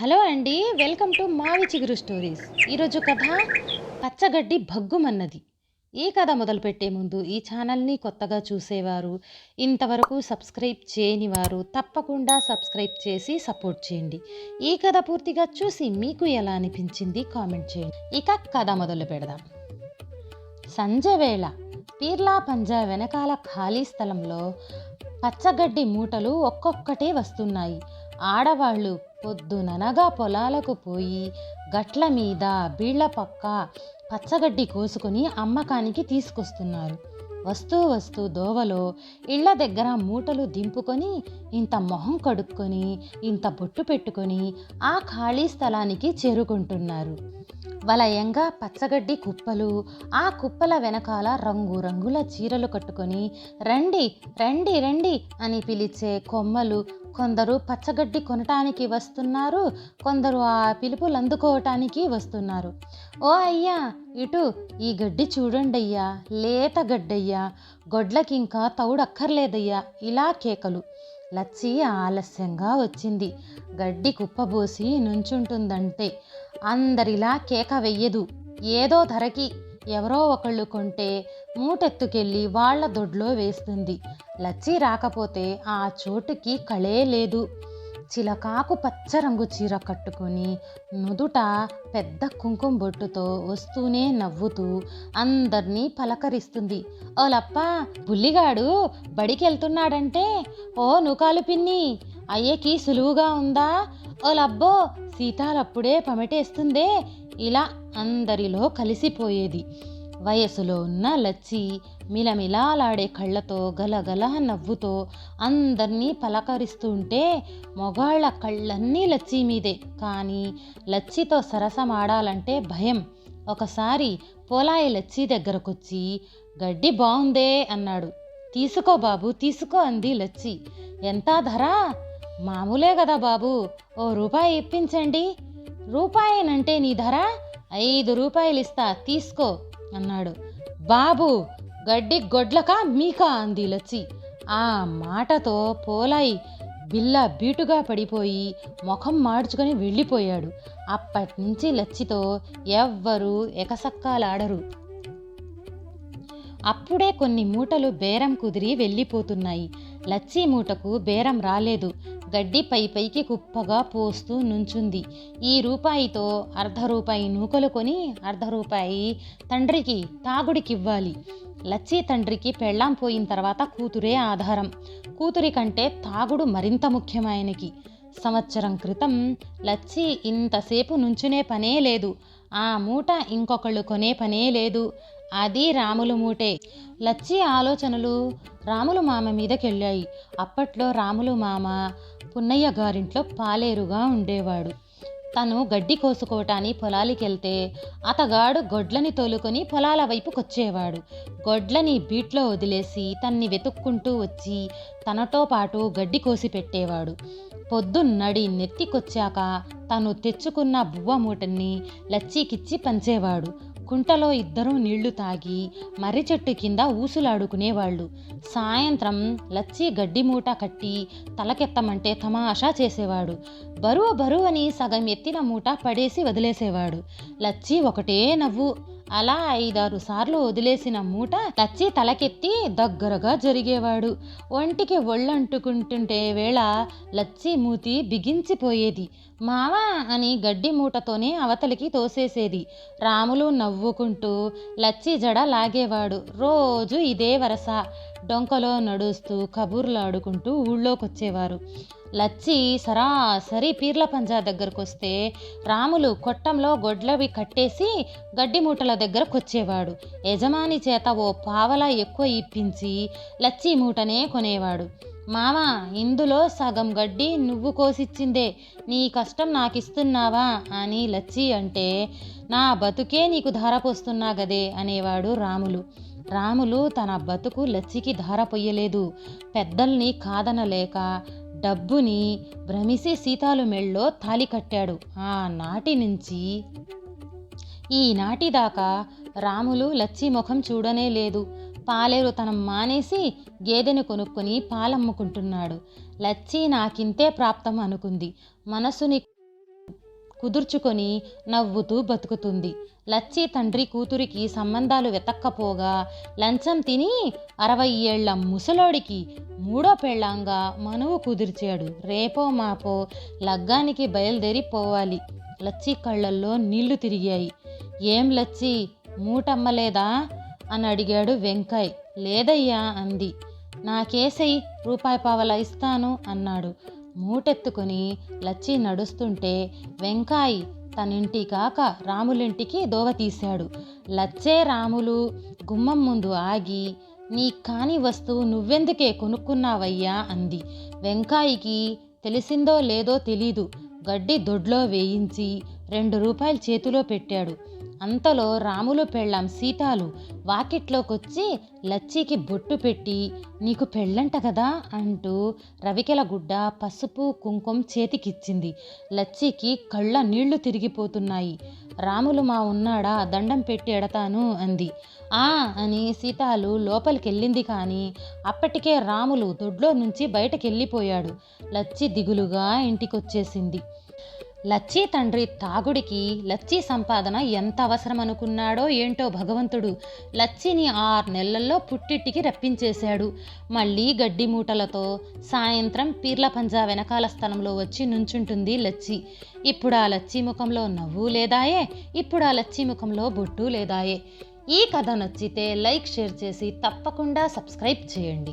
Hello అండి welcome to మావి చిగురు స్టోరీస్. ఈరోజు కథ పచ్చగడ్డి భగ్గుమన్నది. ఈ కథ మొదలుపెట్టే ముందు ఈ ఛానల్ని కొత్తగా చూసేవారు ఇంతవరకు సబ్స్క్రైబ్ చేయని వారు తప్పకుండా సబ్స్క్రైబ్ చేసి సపోర్ట్ చేయండి. ఈ కథ పూర్తిగా చూసి మీకు ఎలా అనిపించింది కామెంట్ చేయండి. ఇక కథ మొదలు పెడదాం. సంజవేళ పీర్లా పంజా వెనకాల ఖాళీ స్థలంలో పచ్చగడ్డి మూటలు ఒక్కొక్కటే వస్తున్నాయి. ఆడవాళ్ళు పొద్దుననగా పొలాలకు పోయి గట్ల మీద బీళ్ళ పక్క పచ్చగడ్డి కోసుకొని అమ్మకానికి తీసుకొస్తున్నారు. వస్తూ వస్తూ దోవలో ఇళ్ళ దగ్గర మూటలు దింపుకొని ఇంత మొహం కడుక్కొని ఇంత బొట్టు పెట్టుకొని ఆ ఖాళీ స్థలానికి చేరుకుంటున్నారు. వలయంగా పచ్చగడ్డి కుప్పలు ఆ కుప్పల వెనకాల రంగు రంగుల చీరలు కట్టుకొని రండి రండి రండి అని పిలిచే కొమ్మలు కొందరు పచ్చగడ్డి కొనటానికి వస్తున్నారు కొందరు ఆ పిలుపులు అందుకోవటానికి వస్తున్నారు. ఓ అయ్యా ఇటు ఈ గడ్డి చూడండయ్యా లేత గడ్డయ్యా గొడ్లకింకా తౌడక్కర్లేదయ్యా ఇలా కేకలు. లచ్చి ఆలస్యంగా వచ్చింది. గడ్డి కుప్పబోసి నుంచుంటుందంటే అందరిలా కేక వెయ్యదు. ఏదో ధరకి ఎవరో ఒకళ్ళు కొంటే మూటెత్తుకెళ్ళి వాళ్ళ దొడ్లో వేస్తుంది. లచ్చి రాకపోతే ఆ చోటుకి కళే లేదు. చిలకాకు పచ్చ రంగు చీర కట్టుకొని నుదుట పెద్ద కుంకుమ బొట్టుతో వస్తూనే నవ్వుతూ అందరినీ పలకరిస్తుంది. ఓలప్ప బుల్లిగాడు బడికెళ్తున్నాడంటే? ఓ నుకాలు పిన్ని అయ్యకి సులువుగా ఉందా? ఓలబ్బో సీతాలప్పుడే పమటేస్తుందే ఇలా అందరిలో కలిసిపోయేది. వయసులో ఉన్న లచ్చి మిలమిలాలాడే కళ్ళతో గలగల నవ్వుతో అందరినీ పలకరిస్తుంటే మొగాళ్ళ కళ్ళన్నీ లచ్చి మీదే. కానీ లచ్చితో సరసమాడాలంటే భయం. ఒకసారి పోలాయి లచ్చి దగ్గరకొచ్చి గడ్డి బాగుందే అన్నాడు. తీసుకో బాబు తీసుకో అంది లచ్చి. ఎంత ధర? మామూలే కదా బాబు. ఓ రూపాయి ఇప్పించండి. రూపాయేనంటే నీ ధర? ఐదు రూపాయలు ఇస్తా తీసుకో అన్నాడు. బాబు గడ్డి గొడ్లకా మీకా అంది లచ్చి. ఆ మాటతో పోలాయి బిల్ల బీటుగా పడిపోయి ముఖం మార్చుకొని వెళ్ళిపోయాడు. అప్పటి నుంచి లచ్చితో ఎవ్వరూ ఎకసక్కాలాడరు. అప్పుడే కొన్ని మూటలు బేరం కుదిరి వెళ్ళిపోతున్నాయి. లచ్చి మూటకు బేరం రాలేదు. గడ్డి పై పైకి కుప్పగా పోస్తూ నుంచుంది. ఈ రూపాయితో అర్ధ రూపాయి నూకలు కొని అర్ధ రూపాయి తండ్రికి తాగుడికివ్వాలి. లచ్చి తండ్రికి పెళ్ళాం పోయిన తర్వాత కూతురే ఆధారం. కూతురి కంటే తాగుడు మరింత ముఖ్యమైనకి సంవత్సరం క్రితం లచ్చి ఇంతసేపు నుంచునే పనే లేదు. ఆ మూట ఇంకొకళ్ళు కొనే పనే లేదు. అది రాములు మూటే. లచ్చి ఆలోచనలు రాములు మామ మీదకెళ్ళాయి. అప్పట్లో రాములు మామ పున్నయ్య గారింట్లో పాలేరుగా ఉండేవాడు. తను గడ్డి కోసుకోవటానికి పొలాలకెళ్తే అతగాడు గొడ్లని తోలుకొని పొలాల వైపుకొచ్చేవాడు. గొడ్లని బీట్లో వదిలేసి తన్ని వెతుక్కుంటూ వచ్చి తనతో పాటు గడ్డి కోసి పెట్టేవాడు పొద్దున్నడి నెత్తికొచ్చాక తను తెచ్చుకున్న బువ్వ మూటని లచ్చీకిచ్చి పంచేవాడు. కుంటలో ఇద్దరూ నీళ్ళు తాగి మర్రి చెట్టు కింద ఊసులాడుకునేవాళ్ళు. సాయంత్రం లచ్చి గడ్డి మూట కట్టి తలకెత్తమంటే తమాషా చేసేవాడు. బరువు బరువని సగం ఎత్తిన మూట పడేసి వదిలేసేవాడు. లచ్చి ఒకటే నవ్వు అలా ఐదారు సార్లు వదిలేసిన మూట లచ్చి తలకెత్తి దగ్గరగా జరిగేవాడు. ఒంటికి ఒళ్ళంటుకుంటుంటే వేళ లచ్చి మూతి బిగించిపోయేది. మావా అని గడ్డి మూటతోనే అవతలికి తోసేసేది. రాములు నవ్వుకుంటూ లచ్చి జడ లాగేవాడు. రోజు ఇదే వరస. డొంకలో నడుస్తూ కబుర్లాడుకుంటూ ఊళ్ళోకొచ్చేవారు. లచ్చి సరాసరి పీర్ల పంజా దగ్గరకు వస్తే రాములు కొట్టంలో గొడ్లవి కట్టేసి గడ్డి మూటల దగ్గరకు వచ్చేవాడు యజమాని చేత ఓ పావలా ఎక్కువ ఇప్పించి లచ్చి మూటనే కొనేవాడు. మామ ఇందులో సగం గడ్డి నువ్వు కోసిచ్చిందే. నీ కష్టం నాకిస్తున్నావా? అని లచ్చి అంటే నా బతుకే నీకు ధారపోస్తున్నా గదే అనేవాడు రాములు. రాములు తన బతుకు లచ్చికి ధార పొయ్యలేదు. పెద్దల్ని కాదనలేక డబ్బుని భ్రమిసి సీతాలు మెళ్ళో తాలి కట్టాడు. ఆ నాటి నుంచి ఈనాటి దాకా రాములు లచ్చి ముఖం చూడనే లేదు. పాలేరు తనం మానేసి గేదెను కొనుక్కొని పాలమ్ముకుంటున్నాడు. లచ్చి నాకింతే ప్రాప్తం అనుకుంది. మనసుని కుదుర్చుకొని నవ్వుతూ బతుకుతుంది. లచ్చి తండ్రి కూతురికి సంబంధాలు వెతక్కపోగా లంచం తిని అరవై ఏళ్ళ ముసలోడికి మూడో పెళ్ళాంగా మనవు కుదిర్చాడు. రేపో మాపో లగ్గానికి బయలుదేరి పోవాలి లచ్చి కళ్ళల్లో నీళ్ళు తిరిగాయి. ఏం లచ్చి మూటమ్మలేదా అని అడిగాడు వెంకయ్. లేదయ్యా అంది. నాకేసై రూపాయి పావలా ఇస్తాను అన్నాడు. మూటెత్తుకొని లచ్చి నడుస్తుంటే వెంకాయ్ తనింటి కాక రాములింటికి దోవ తీశాడు. లచ్చే రాములు గుమ్మం ముందు ఆగి నీ కాని వస్తువు నువ్వెందుకే కొనుక్కున్నావయ్యా? అంది. వెంకాయికి తెలిసిందో లేదో తెలీదు. గడ్డి దొడ్లో వేయించి రెండు రూపాయలు చేతిలో పెట్టాడు. అంతలో రాములు పెళ్ళాం సీతాలు వాకిట్లోకొచ్చి లచ్చికి బొట్టు పెట్టి నీకు పెళ్ళంట కదా అంటూ రవికెల గుడ్డ పసుపు కుంకుమ చేతికిచ్చింది. లచ్చికి కళ్ళ నీళ్ళు తిరిగిపోతున్నాయి. రాములు మా ఉన్నాడా దండం పెట్టి ఎడతాను అంది. ఆ అని సీతాలు లోపలికెళ్ళింది కానీ అప్పటికే రాములు దొడ్లో నుంచి బయటకెళ్ళిపోయాడు. లచ్చి దిగులుగా ఇంటికొచ్చేసింది. లచ్చీ తండ్రి తాగుడికి లచ్చీ సంపాదన ఎంత అవసరం అనుకున్నాడో ఏంటో భగవంతుడు లచ్చిని ఆరు నెలల్లో పుట్టిట్టికి రప్పించేశాడు. మళ్ళీ గడ్డి మూటలతో సాయంత్రం పీర్ల పంజా వెనకాల స్థలంలో వచ్చి నుంచుంటుంది లచ్చి. ఇప్పుడు ఆ లచ్చి ముఖంలో నవ్వు లేదాయే? ఇప్పుడు ఆ లచ్చి ముఖంలో బొట్టు లేదాయే? ఈ కథ నచ్చితే లైక్ షేర్ చేసి తప్పకుండా సబ్స్క్రైబ్ చేయండి.